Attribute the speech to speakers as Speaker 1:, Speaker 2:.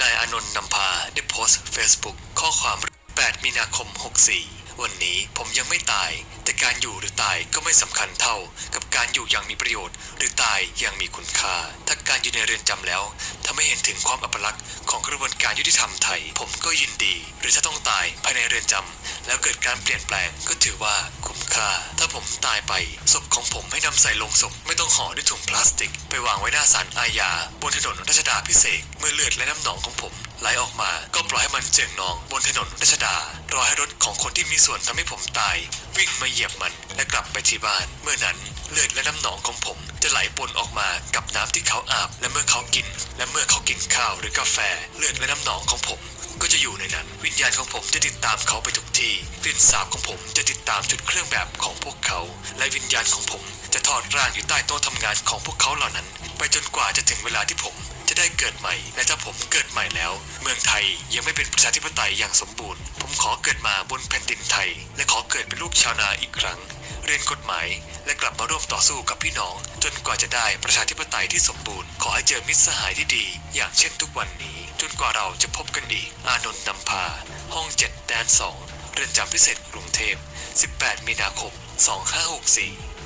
Speaker 1: นายอนนท์นำพาได้โพสต์ Facebook ข้อความ 8 มีนาคม 64 วันนี้ผมยังไม่ตาย แต่การอยู่หรือตายก็ไม่สำคัญเท่า กับการอยู่อย่างมีประโยชน์ หรือตายอย่างมีคุณค่า ถ้าการอยู่ในเรือนจำแล้วทำให้เห็น ถึงความอัปลักษณ์ของกระบวนการยุติธรรมไทย ผมก็ยินดี หรือถ้าต้องตายภายในเรือนจำแล้วเกิดการเปลี่ยนแปลงก็ถือว่าคุ้มค่า ถ้าผมตายไปศพของผมให้นำใส่ลงศพไม่ต้องห่อด้วยถุงพลาสติก ไปวางไว้หน้าศาลอาญาบนถนนรัชดาพิเศษเมื่อเลือดและน้ำหนองของผมไหลออกมาก็ปล่อยให้มันเจิ่งนองบนถนนรัชดารอให้รถของคนที่มีส่วนทำให้ผมตาย วิ่งมาเหยียบมันและกลับไปที่บ้าน เมื่อนั้นเลือดและน้ำหนองของผมจะไหลปน ที่เขาอาบ และเมื่อเขากิน และเมื่อเขากินข้าวหรือกาแฟเลือดและน้ำหนองของผม ก็จะอยู่ในนั้น วิญญาณของผมจะติดตามเขาไปทุกที่กลิ่นสาบของผมจะ ตามชุดเครื่องแบบของพวกเขา และวิญญาณของผมจะทอดร่างอยู่ใต้โต๊ะทำงานของพวกเขาเหล่านั้น ไปจนกว่าจะถึงเวลาที่ผมจะได้เกิดใหม่ และถ้าผมเกิดใหม่แล้ว เมืองไทยยังไม่เป็นประชาธิปไตยอย่างสมบูรณ์ ผมขอเกิดมาบนแผ่นดินไทย และขอเกิดเป็นลูกชาวนาอีกครั้ง เรียนกฎหมาย และกลับมาร่วมต่อสู้กับพี่น้อง จนกว่าจะได้ประชาธิปไตยที่สมบูรณ์ ขอให้เจอมิตรสหายที่ดี อย่างเช่นทุกวันนี้ จนกว่าเราจะพบกันอีก อานนท์นำพา ห้อง7แดน2เรือนจำพิเศษกรุงเทพ 18 มีนาคม 2564